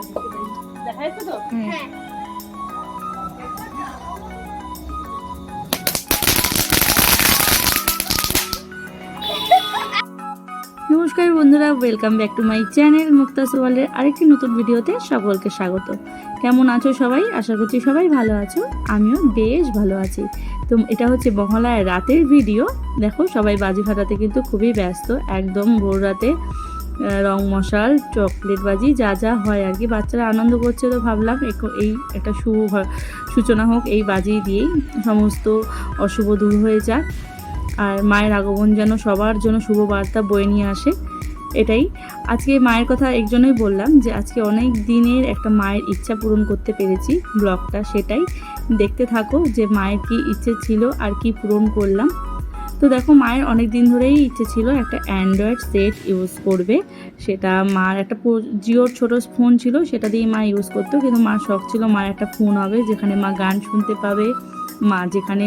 নমস্কার বন্ধুরা welcome back to my channel Mukta সোয়ালের আরেকটি নতুন ভিডিওতে সকলকে স্বাগত। কেমন আছো সবাই? আশা করছি সবাই ভালো আছো। আমিও বেশ ভালো আছি। তো এটা হচ্ছে মহালয়ার রাতের ভিডিও। দেখো, সবাই বাজি ফাটাতে কিন্তু খুবই ব্যস্ত, একদম ভোর রাতে। রং মশাল, চকলেট বাজি, যা যা হয় আর কি। বাচ্চারা আনন্দ করছে তো ভাবলাম এই একটা শুভ সূচনা হোক, এই বাজি দিয়েই সমস্ত অশুভ দূর হয়ে যাক। আর মায়ের আগমন যেন সবার জন্য শুভ বার্তা বয়ে নিয়ে আসে, এটাই। আজকে মায়ের কথা একজনই বললাম যে, আজকে অনেক দিনের একটা মায়ের ইচ্ছা পূরণ করতে পেরেছি, ব্লগটা সেটাই। দেখতে থাকো যে মায়ের কি ইচ্ছে ছিল আর কি পূরণ করলাম। তো দেখো মায়ের অনেক দিন ধরেই ইচ্ছে ছিল একটা অ্যান্ড্রয়েড সেট ইউজ করবে। সেটা মার একটা জিওর ছোট ফোন ছিল, সেটা দিয়ে মা ইউজ করতো। কিন্তু মার শখ ছিল মার একটা ফোন হবে, যেখানে মা গান শুনতে পাবে, মা যেখানে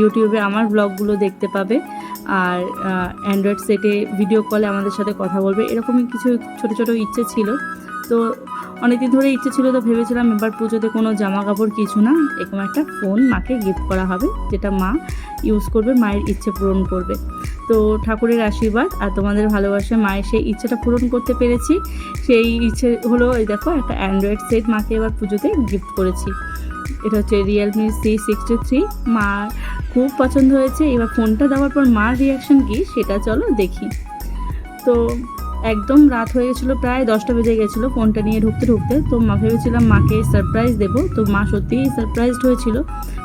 ইউটিউবে আমার ব্লগগুলো দেখতে পাবে। আর অ্যান্ড্রয়েড সেটে ভিডিও কলে আমাদের সাথে কথা বলবে, এরকমই কিছু ছোট ছোট ইচ্ছে ছিল। তো অনেকদিন ধরে ইচ্ছে ছিল তো ভেবেছিলাম এবার পুজোতে কোনো জামা কাপড় কিছু না, এরকম একটা ফোন মাকে গিফট করা হবে, যেটা মা ইউজ করবে, মায়ের ইচ্ছে পূরণ করবে। তো ঠাকুরের আশীর্বাদ আর তোমাদের ভালোবাসা, মায়ের সেই ইচ্ছেটা পূরণ করতে পেরেছি। সেই ইচ্ছে হলো, এই দেখো, একটা অ্যান্ড্রয়েড সেট মাকে এবার পুজোতে গিফট করেছি। এটা হচ্ছে রিয়েলমি সি সিক্সটি থ্রি মা খুব পছন্দ হয়েছে, এবার ফোনটা দেওয়ার পর মার রিয়াকশন কী, সেটা চলো দেখি। তো একদম রাত হয়ে গেছিল, প্রায় দশটা বেজে গেছিল ফোনটা নিয়ে ঢুকতে ঢুকতে। তো মা ভেবেছিলাম মাকে সারপ্রাইজ দেবো। তো মা সত্যিই সারপ্রাইজড হয়েছিল।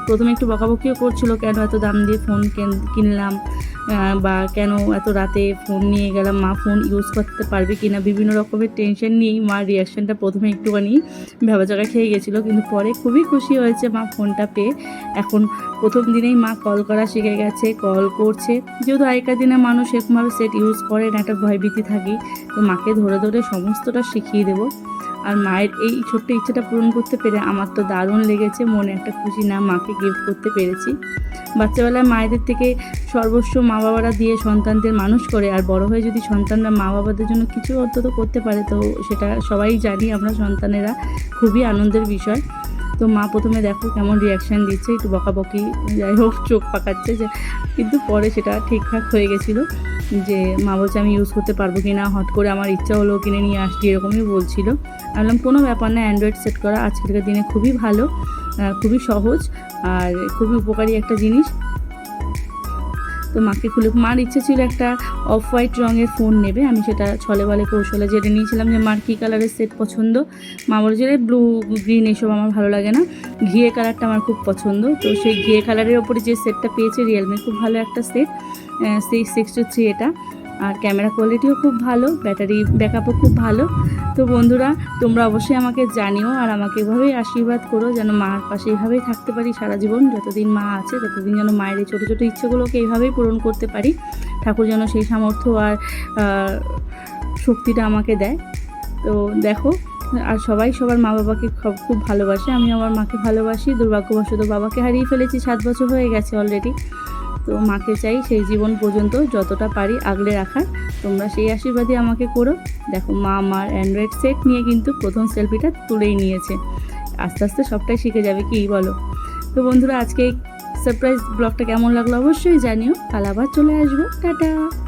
প্রথমে একটু বকাবকিও করছিল, কেন এত দাম দিয়ে ফোন কেন- কিনলাম বা কেন এত রাতে ফোন নিয়ে গেলাম, মা ফোন ইউজ করতে পারবে কি না বিভিন্ন রকমের টেনশন নিয়েই মার রিয়াকশানটা প্রথমে একটুখানি ভেবা জায়গা খেয়ে গেছিল, কিন্তু পরে খুবই খুশি হয়েছে মা ফোনটা পেয়ে। এখন প্রথম দিনেই মা কল করা শিখে গেছে কল করছে। যেহেতু আগেকার দিনে মানুষ এরকমভাবে সেট ইউজ করে না, একটা ভয়ভীতি থাকি। তো মাকে ধরে ধরে সমস্তটা শিখিয়ে দেবো। আর মায়ের এই ছোট্ট ইচ্ছেটা পূরণ করতে পেরে আমার তো দারুণ লেগেছে, মনে একটা খুশি না মাকে গিফট করতে পেরেছি। বাচ্চাবেলায় মায়েদের থেকে সর্বস্ব মা বাবারা দিয়ে সন্তানদের মানুষ করে, আর বড় হয়ে যদি সন্তানরা মা বাবাদের জন্য কিছু অন্তত করতে পারে, তো সেটা সবাই জানি, আমরা সন্তানেরা খুবই আনন্দের বিষয়। তো মা প্রথমে দেখো কেমন রিয়াকশান দিচ্ছে, একটু বকাবকি, যাই হোক, চোখ পাকাচ্ছে যে, কিন্তু পরে সেটা ঠিকঠাক হয়ে গেছিল যে, মা বলছে, আমি ইউজ করতে পারব কি না হট করে আমার ইচ্ছা হলো কিনে নিয়ে আসছি এরকমই বলছিলো। আমি বললাম, কোনো ব্যাপার না অ্যান্ড্রয়েড সেট করা। আজকের দিনে খুবই ভালো খুবই সহজ আর খুবই উপকারী একটা জিনিস। তো মাকে খুলে মার ইচ্ছে ছিল একটা অফ হোয়াইট রঙের ফোন নেবে। আমি সেটা ছলে বলে কৌশলে যেটা নিয়েছিলাম যে মার কী কালারের সেট পছন্দ। মা বলেছে ব্লু গ্রিন এসব আমার ভালো লাগে না। ঘিয়ে কালারটা আমার খুব পছন্দ। তো সেই ঘিয়ে কালারের ওপরে যে সেটটা পেয়েছে রিয়েলমি খুব ভালো একটা সেট সেই সিক্স হচ্ছে এটা। আর ক্যামেরা কোয়ালিটিও খুব ভালো ব্যাটারি ব্যাকআপও খুব ভালো। তো বন্ধুরা, তোমরা অবশ্যই আমাকে জানিও আর আমাকে এভাবেই আশীর্বাদ করো যেন মার পাশে এইভাবেই থাকতে পারি সারা জীবন, যতদিন মা আছে, ততদিন যেন মায়ের এই ছোটো ছোটো ইচ্ছেগুলোকে এইভাবেই পূরণ করতে পারি। ঠাকুর যেন সেই সামর্থ্য আর শক্তিটা আমাকে দেয়। তো দেখো, আর সবাই সবার মা বাবাকে খুব ভালোবাসে। আমি আমার মাকে ভালোবাসি, দুর্ভাগ্যবশত বাবাকে হারিয়ে ফেলেছি, সাত বছর হয়ে গেছে অলরেডি তো মাকে চাই সেই জীবন পর্যন্ত যতটা পারি আগলে রাখার। তোমরা সেই আশীর্বাদই আমাকে করো। দেখো, মা আমার অ্যান্ড্রয়েড সেট নিয়ে কিন্তু প্রথম সেলফিটা তুলেই নিয়েছে। আস্তে আস্তে সবটাই শিখে যাবে, কি বলো? তো বন্ধুরা, আজকে এই সারপ্রাইজ ব্লগটা কেমন লাগল অবশ্যই জানিও। কাল আবার চলে আসব। টাটা!